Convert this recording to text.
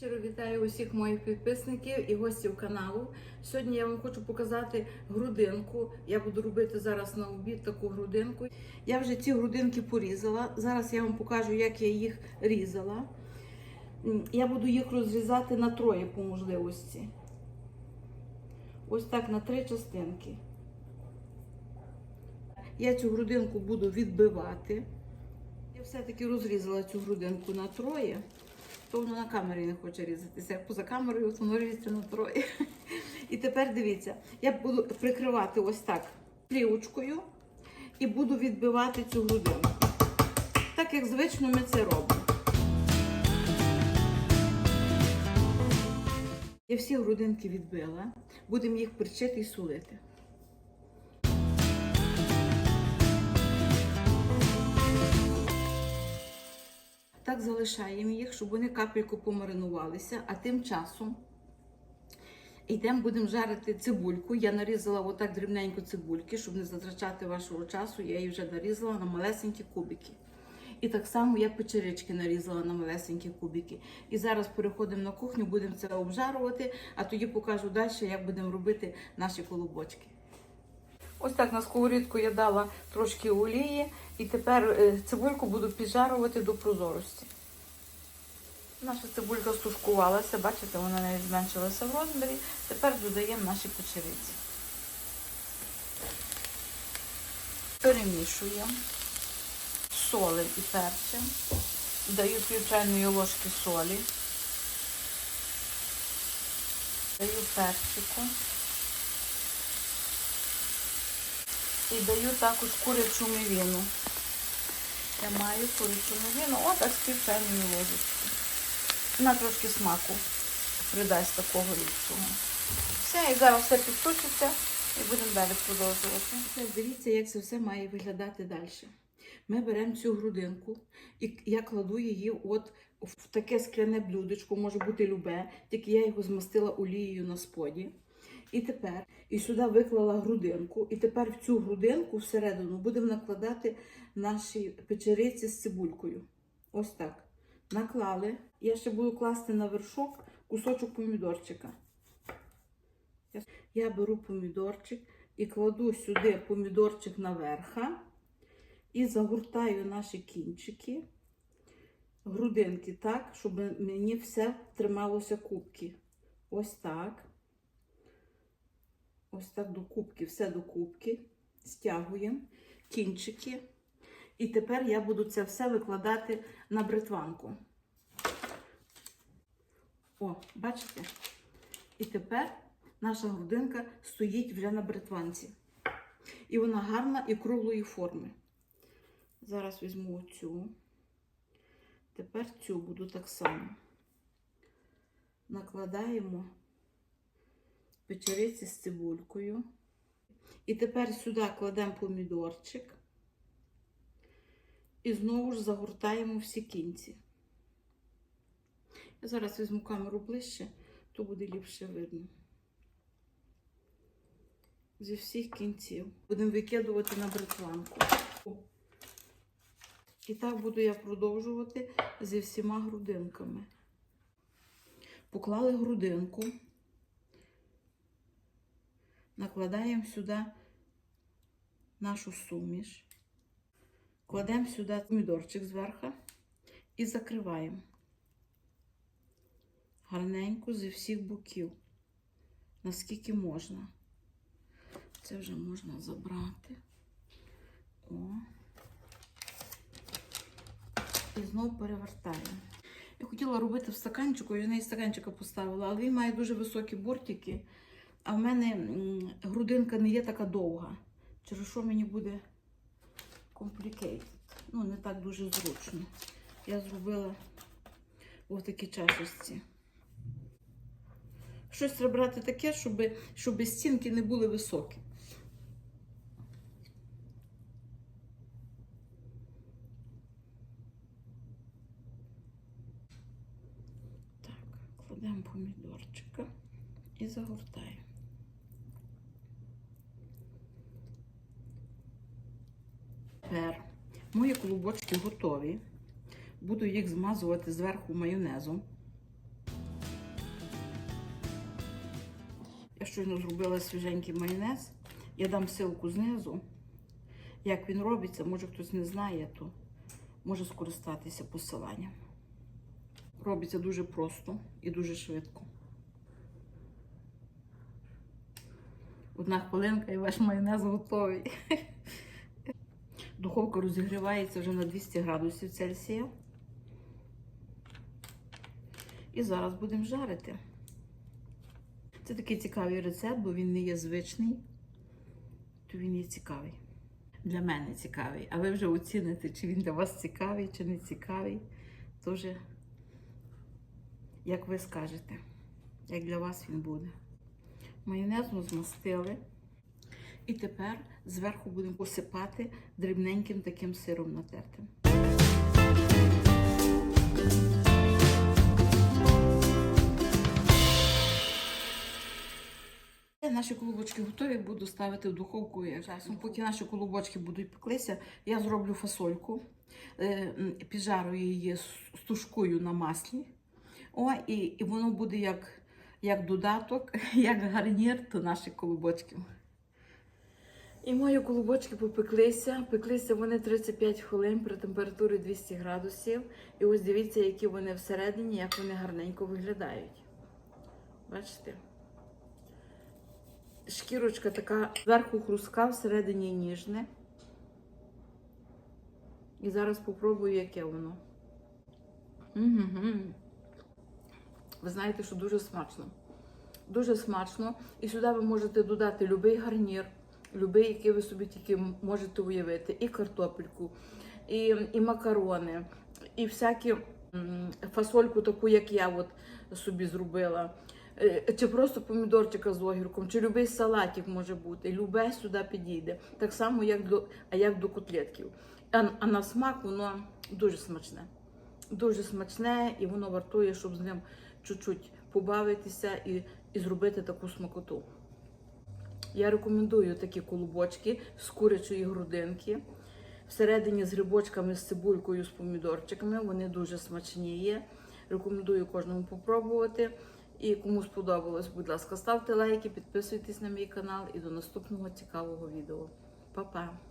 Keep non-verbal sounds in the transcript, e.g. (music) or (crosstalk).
Щиро вітаю усіх моїх підписників і гостів каналу. Сьогодні я вам хочу показати грудинку. Я буду робити зараз на обід таку грудинку. Я вже ці грудинки порізала. Зараз я вам покажу, як я їх різала. Я буду їх розрізати на троє по можливості. Ось так на три частинки. Я цю грудинку буду відбивати. Я все-таки розрізала цю грудинку на троє. То воно на камері не хоче різатися. Як поза камерою, от воно на троє. І тепер дивіться, я буду прикривати ось так плівочкою і буду відбивати цю грудинку. Так як звично ми це робимо. Я всі грудинки відбила, будемо їх перчити і солити. Так залишаємо їх, щоб вони капельку помаринувалися, а тим часом йдемо, будемо жарити цибульку. Я нарізала отак дрібненько цибульки, щоб не затрачати вашого часу. Я її вже нарізала на малесенькі кубики. І так само я печерички нарізала на малесенькі кубики. І зараз переходимо на кухню, будемо це обжарувати, а тоді покажу далі, як будемо робити наші колобочки. Ось так на сковорідку я дала трошки олії і тепер е, цибульку буду піджарувати до прозорості. Наша цибулька стушкувалася, бачите, вона навіть зменшилася в розмірі. Тепер додаємо наші печериці. Перемішуємо, солим і перцем. Даю пів чайної ложки солі. Даю перчику. І даю також курячу мівіну. Я маю курячу мівіну, отак з пів чайної. Вона трошки смаку придасть такого рідкого. Все, і зараз все підточиться і будемо далі продовжувати. Дивіться, як це все має виглядати далі. Ми беремо цю грудинку і я кладу її от в таке скляне блюдечко, може бути любе, тільки я його змастила олією на споді. І тепер і сюди виклала грудинку, і тепер в цю грудинку всередину будемо накладати наші печериці з цибулькою. Ось так. Наклали. Я ще буду класти на вершок кусочок помідорчика. Я беру помідорчик і кладу сюди помідорчик наверха і загортаю наші кінчики, грудинки так, щоб мені все трималося кубки. Ось так. Ось так до кубки, все до кубки. Стягуємо кінчики. І тепер я буду це все викладати на бритванку. О, бачите? І тепер наша грудинка стоїть вже на бритванці. І вона гарна і круглої форми. Зараз візьму цю. Тепер цю буду так само. Накладаємо печериці з цибулькою. І тепер сюди кладемо помідорчик. І знову ж загортаємо всі кінці. Я зараз візьму камеру ближче, то буде ліпше видно. Зі всіх кінців. Будемо викидувати на бритванку. І так буду я продовжувати зі всіма грудинками. Поклали грудинку. Накладаємо сюди нашу суміш, кладемо сюди помідорчик зверху і закриваємо гарненько зі всіх боків, наскільки можна. Це вже можна забрати. О. І знову перевертаємо. Я хотіла робити в стаканчику, я неї стаканчика поставила, але він має дуже високі бортики. А в мене грудинка не є така довга. Через що мені буде complicated. Ну, не так дуже зручно. Я зробила ось такі чашечці. Щось треба брати таке, щоб, щоб стінки не були високі. Так, кладемо помідорчика і загортаємо. Тепер мої клубочки готові. Буду їх змазувати зверху майонезом. Я щойно зробила свіженький майонез. Я дам силку знизу. Як він робиться, може хтось не знає, то може скористатися посиланням. Робиться дуже просто і дуже швидко. Одна хвилинка і ваш майонез готовий. (laughs) Духовка розігрівається вже на 200 градусів Цельсія. І зараз будемо жарити. Це такий цікавий рецепт, бо він не є звичний, то він є цікавий. Для мене цікавий. А ви вже оціните, чи він для вас цікавий, чи не цікавий. То вже, як ви скажете, як для вас він буде. Майонез ми змастили. І тепер зверху будемо посипати дрібненьким таким сиром натертим. Наші колобочки готові, буду ставити в духовку часом. Поки наші колобочки будуть пеклися, я зроблю фасольку, е, м, піджарю її з на маслі. О, і, і воно буде як, як додаток, (laughs) як гарнір до наших колобочків. І мої колобочки попеклися. Пеклися вони 35 хвилин при температурі 200 градусів. І ось дивіться, які вони всередині, як вони гарненько виглядають. Бачите? Шкірочка така зверху хрустка, всередині ніжне. І зараз попробую, яке воно. Угу. Ви знаєте, що дуже смачно. Дуже смачно. І сюди ви можете додати будь-який гарнір, будь-який, ви собі тільки можете уявити. І картопельку, і, і макарони, і всякі фасольку, таку, як я от собі зробила. Е, Чи просто помідорчика з огірком, чи любий салатик може бути, любе сюди підійде. Так само, як до, а як до котлетків. А, а на смак воно дуже смачне. Дуже смачне, і воно вартує, щоб з ним чуть-чуть побавитися і, і зробити таку смакоту. Я рекомендую такі колубочки з курячої грудинки. Всередині з грибочками, з цибулькою, з помідорчиками. Вони дуже смачні є. Рекомендую кожному попробувати. І кому сподобалось, будь ласка, ставте лайки, підписуйтесь на мій канал і до наступного цікавого відео. Па-па!